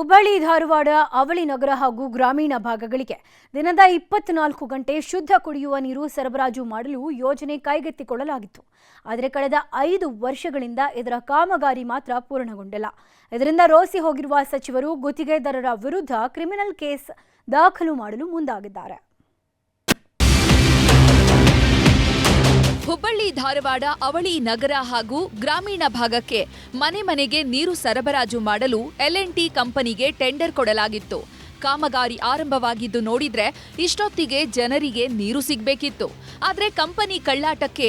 ಹುಬ್ಬಳ್ಳಿ, ಧಾರವಾಡ, ಅವಳಿ ನಗರ ಹಾಗೂ ಗ್ರಾಮೀಣ ಭಾಗಗಳಿಗೆ ದಿನದ ಇಪ್ಪತ್ನಾಲ್ಕು ಗಂಟೆ ಶುದ್ಧ ಕುಡಿಯುವ ನೀರು ಸರಬರಾಜು ಮಾಡಲು ಯೋಜನೆ ಕೈಗೆತ್ತಿಕೊಳ್ಳಲಾಗಿತ್ತು. ಆದರೆ ಕಳೆದ ಐದು ವರ್ಷಗಳಿಂದ ಇದರ ಕಾಮಗಾರಿ ಮಾತ್ರ ಪೂರ್ಣಗೊಂಡಿಲ್ಲ. ಇದರಿಂದ ರೋಸಿ ಹೋಗಿರುವ ಸಚಿವರು ಗುತ್ತಿಗೆದಾರರ ವಿರುದ್ಧ ಕ್ರಿಮಿನಲ್ ಕೇಸ್ ದಾಖಲು ಮಾಡಲು ಮುಂದಾಗಿದ್ದಾರೆ. ಹುಬ್ಬಳ್ಳಿ, ಧಾರವಾಡ, ಅವಳಿ ನಗರ ಹಾಗೂ ಗ್ರಾಮೀಣ ಭಾಗಕ್ಕೆ ಮನೆ ಮನೆಗೆ ನೀರು ಸರಬರಾಜು ಮಾಡಲು ಟಿ ಕಂಪನಿಗೆ ಟೆಂಡರ್ ಕೊಡಲಾಗಿತ್ತು. ಕಾಮಗಾರಿ ಆರಂಭವಾಗಿದ್ದು ನೋಡಿದ್ರೆ ಇಷ್ಟೊತ್ತಿಗೆ ಜನರಿಗೆ ನೀರು ಸಿಗಬೇಕಿತ್ತು. ಆದರೆ ಕಂಪನಿ ಕಳ್ಳಾಟಕ್ಕೆ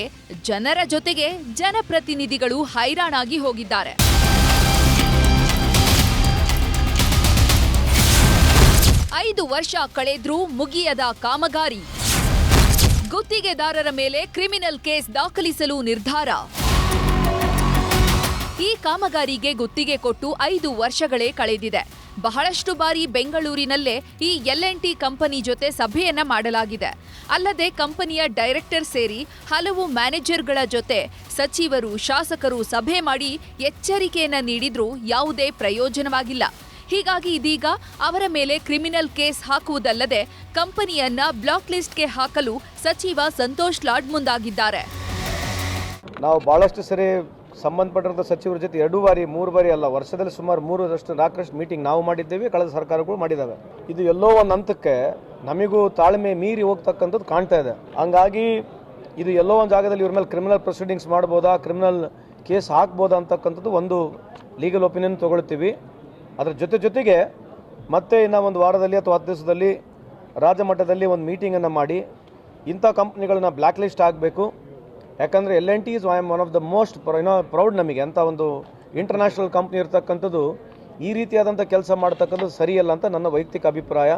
ಜನರ ಜೊತೆಗೆ ಜನಪ್ರತಿನಿಧಿಗಳು ಹೈರಾಣಾಗಿ ಹೋಗಿದ್ದಾರೆ. ಐದು ವರ್ಷ ಕಳೆದ್ರೂ ಮುಗಿಯದ ಕಾಮಗಾರಿ. ಗುತ್ತಿಗೆದಾರರ ಮೇಲೆ ಕ್ರಿಮಿನಲ್ ಕೇಸ್ ದಾಖಲಿಸಲು ನಿರ್ಧಾರ. ಈ ಕಾಮಗಾರಿಗೆ ಗುತ್ತಿಗೆ ಕೊಟ್ಟು ಐದು ವರ್ಷಗಳೇ ಕಳೆದಿದೆ. ಬಹಳಷ್ಟು ಬಾರಿ ಬೆಂಗಳೂರಿನಲ್ಲೇ ಈ ಟಿ ಕಂಪನಿ ಜೊತೆ ಸಭೆಯನ್ನ ಮಾಡಲಾಗಿದೆ. ಅಲ್ಲದೆ ಕಂಪನಿಯ ಡೈರೆಕ್ಟರ್ ಸೇರಿ ಹಲವು ಮ್ಯಾನೇಜರ್ಗಳ ಜೊತೆ ಸಚಿವರು, ಶಾಸಕರು ಸಭೆ ಮಾಡಿ ಎಚ್ಚರಿಕೆಯನ್ನ ನೀಡಿದ್ರೂ ಯಾವುದೇ ಪ್ರಯೋಜನವಾಗಿಲ್ಲ. ಹೀಗಾಗಿ ಇದೀಗ ಅವರ ಮೇಲೆ ಕ್ರಿಮಿನಲ್ ಕೇಸ್ ಹಾಕುವುದಲ್ಲದೆ ಕಂಪನಿಯನ್ನ ಬ್ಲಾಕ್ ಲಿಸ್ಟ್ಗೆ ಹಾಕಲು ಸಚಿವ ಸಂತೋಷ್ ಲಾಡ್ ಮುಂದಾಗಿದ್ದಾರೆ. ನಾವು ಬಹಳಷ್ಟು ಸರಿ ಸಂಬಂಧಪಟ್ಟಂಥ ಸಚಿವರ ಜೊತೆ ಎರಡು ಬಾರಿ, ಮೂರು ಬಾರಿ ಅಲ್ಲ, ವರ್ಷದಲ್ಲಿ ಸುಮಾರು ಮೂರರಷ್ಟು, ನಾಲ್ಕರಷ್ಟು ಮೀಟಿಂಗ್ ನಾವು ಮಾಡಿದ್ದೇವೆ, ಕಳೆದ ಸರ್ಕಾರಗಳು ಮಾಡಿದ್ದಾವೆ. ಇದು ಎಲ್ಲೋ ಒಂದು ಹಂತಕ್ಕೆ ನಮಗೂ ತಾಳ್ಮೆ ಮೀರಿ ಹೋಗ್ತಕ್ಕಂಥದ್ದು ಕಾಣ್ತಾ ಇದೆ. ಹಂಗಾಗಿ ಇದು ಎಲ್ಲೋ ಒಂದು ಜಾಗದಲ್ಲಿ ಇವ್ರ ಮೇಲೆ ಕ್ರಿಮಿನಲ್ ಪ್ರೊಸೀಡಿಂಗ್ಸ್ ಮಾಡ್ಬೋದಾ ಕ್ರಿಮಿನಲ್ ಕೇಸ್ ಹಾಕ್ಬೋದಾ ಅಂತಕ್ಕಂಥದ್ದು ಒಂದು ಲೀಗಲ್ ಒಪಿನಿಯನ್ ತೊಗೊಳ್ತೀವಿ. ಅದರ ಜೊತೆ ಜೊತೆಗೆ ಮತ್ತೆ ಇನ್ನು ಒಂದು ವಾರದಲ್ಲಿ ಅಥವಾ ಹತ್ತು ದಿವಸದಲ್ಲಿ ರಾಜ್ಯಮಟ್ಟದಲ್ಲಿ ಒಂದು ಮೀಟಿಂಗನ್ನು ಮಾಡಿ ಇಂಥ ಕಂಪ್ನಿಗಳನ್ನ ಬ್ಲ್ಯಾಕ್ ಲಿಸ್ಟ್ ಆಗಬೇಕು. ಯಾಕಂದರೆ L N T is I am one of the most ಏನೋ ಪ್ರೌಡ್ ನಮಗೆ. ಅಂತ ಒಂದು ಇಂಟರ್ನ್ಯಾಷನಲ್ ಕಂಪ್ನಿ ಇರ್ತಕ್ಕಂಥದ್ದು ಈ ರೀತಿಯಾದಂಥ ಕೆಲಸ ಮಾಡ್ತಕ್ಕಂಥದ್ದು ಸರಿಯಲ್ಲ ಅಂತ ನನ್ನ ವೈಯಕ್ತಿಕ ಅಭಿಪ್ರಾಯ.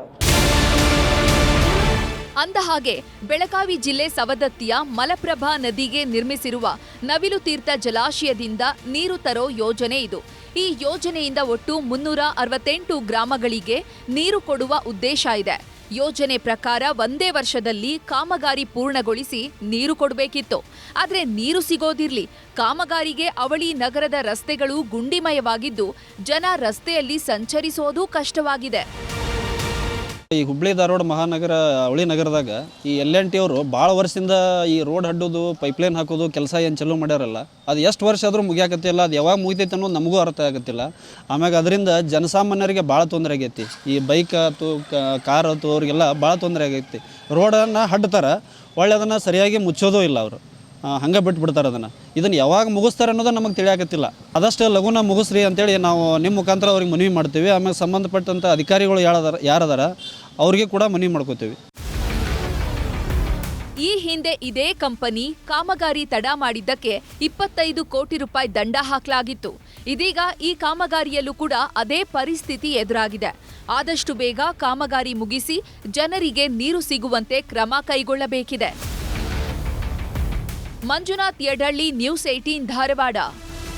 ಅಂದಹಾಗೆ ಬೆಳಗಾವಿ ಜಿಲ್ಲೆ ಸವದತ್ತಿಯ ಮಲಪ್ರಭಾ ನದಿಗೆ ನಿರ್ಮಿಸಿರುವ ನವಿಲು ತೀರ್ಥ ಜಲಾಶಯದಿಂದ ನೀರು ತರೋ ಯೋಜನೆ ಇದು. ಈ ಯೋಜನೆಯಿಂದ ಒಟ್ಟು ಮುನ್ನೂರ ಅರವತ್ತೆಂಟು ಗ್ರಾಮಗಳಿಗೆ ನೀರು ಕೊಡುವ ಉದ್ದೇಶ ಇದೆ. ಯೋಜನೆ ಪ್ರಕಾರ ಒಂದೇ ವರ್ಷದಲ್ಲಿ ಕಾಮಗಾರಿ ಪೂರ್ಣಗೊಳಿಸಿ ನೀರು ಕೊಡಬೇಕಿತ್ತು. ಆದರೆ ನೀರು ಸಿಗೋದಿರ್ಲಿ. ಕಾಮಗಾರಿಗೆ ಅವಳಿ ನಗರದ ರಸ್ತೆಗಳು ಗುಂಡಿಮಯವಾಗಿದ್ದು, ಜನ ರಸ್ತೆಯಲ್ಲಿ ಸಂಚರಿಸೋದು ಕಷ್ಟವಾಗಿದೆ. ಈ ಹುಬ್ಳಿ ಧಾರವಾಡ ಮಹಾನಗರ, ಅವಳಿ ನಗರದಾಗ ಈ ಎಲ್ ಎನ್ ಟಿ ಅವರು ಭಾಳ ವರ್ಷದಿಂದ ಈ ರೋಡ್ ಹಡ್ಡೋದು ಪೈಪ್ಲೈನ್ ಹಾಕೋದು, ಕೆಲಸ ಏನು ಚಲೋ ಮಾಡ್ಯಾರಲ್ಲ, ಅದು ಎಷ್ಟು ವರ್ಷ ಆದರೂ ಮುಗಿಯಾಕತ್ತಿಲ್ಲ ಅದು ಯಾವಾಗ ಮುಗಿತೈತೆ ಅನ್ನೋದು ನಮಗೂ ಅರ್ಥ ಆಗತ್ತಿಲ್ಲ. ಆಮ್ಯಾಗ ಅದರಿಂದ ಜನಸಾಮಾನ್ಯರಿಗೆ ಭಾಳ ತೊಂದರೆ ಆಗೈತಿ. ಈ ಬೈಕ್ ಆಯ್ತು ಕಾರ್ ಆಯ್ತು ಅವ್ರಿಗೆಲ್ಲ ಭಾಳ ತೊಂದರೆ ಆಗೈತಿ. ರೋಡನ್ನು ಹಡ್ತಾರೆ ಒಳ್ಳೆ ಅದನ್ನು ಸರಿಯಾಗಿ ಮುಚ್ಚೋದೂ ಇಲ್ಲ ಅವರು. ಹಂಗೆ ಬಿಟ್ಬಿಡ್ತಾರೆ ಅದನ್ನು. ಇದನ್ನು ಯಾವಾಗ ಮುಗಿಸ್ತಾರೆ ಅನ್ನೋದು ನಮಗೆ ತಿಳಿಯಾಕತ್ತಿಲ್ಲ. ಅದಷ್ಟೇ ಲಘುನ ಮುಗಿಸ್ರಿ ಅಂತೇಳಿ ನಾವು ನಿಮ್ಮ ಮುಖಾಂತರ ಅವ್ರಿಗೆ ಮನವಿ ಮಾಡ್ತೀವಿ. ಆಮೇಲೆ ಸಂಬಂಧಪಟ್ಟಂಥ ಅಧಿಕಾರಿಗಳು ಯಾರದಾರ ಯಾರದಾರ, ಅವ್ರಿಗೆ ಕೂಡ ಮನವಿ ಮಾಡ್ಕೋತೀವಿ. ಈ ಹಿಂದೆ ಇದೇ ಕಂಪನಿ ಕಾಮಗಾರಿ ತಡ ಮಾಡಿದ್ದಕ್ಕೆ ಇಪ್ಪತ್ತೈದು ಕೋಟಿ ರೂಪಾಯಿ ದಂಡ ಹಾಕಲಾಗಿತ್ತು. ಇದೀಗ ಈ ಕಾಮಗಾರಿಯಲ್ಲೂ ಕೂಡ ಅದೇ ಪರಿಸ್ಥಿತಿ ಎದುರಾಗಿದೆ. ಆದಷ್ಟು ಬೇಗ ಕಾಮಗಾರಿ ಮುಗಿಸಿ ಜನರಿಗೆ ನೀರು ಸಿಗುವಂತೆ ಕ್ರಮ ಕೈಗೊಳ್ಳಬೇಕಿದೆ. Manjunath Yedalli news eighteen Dharwad.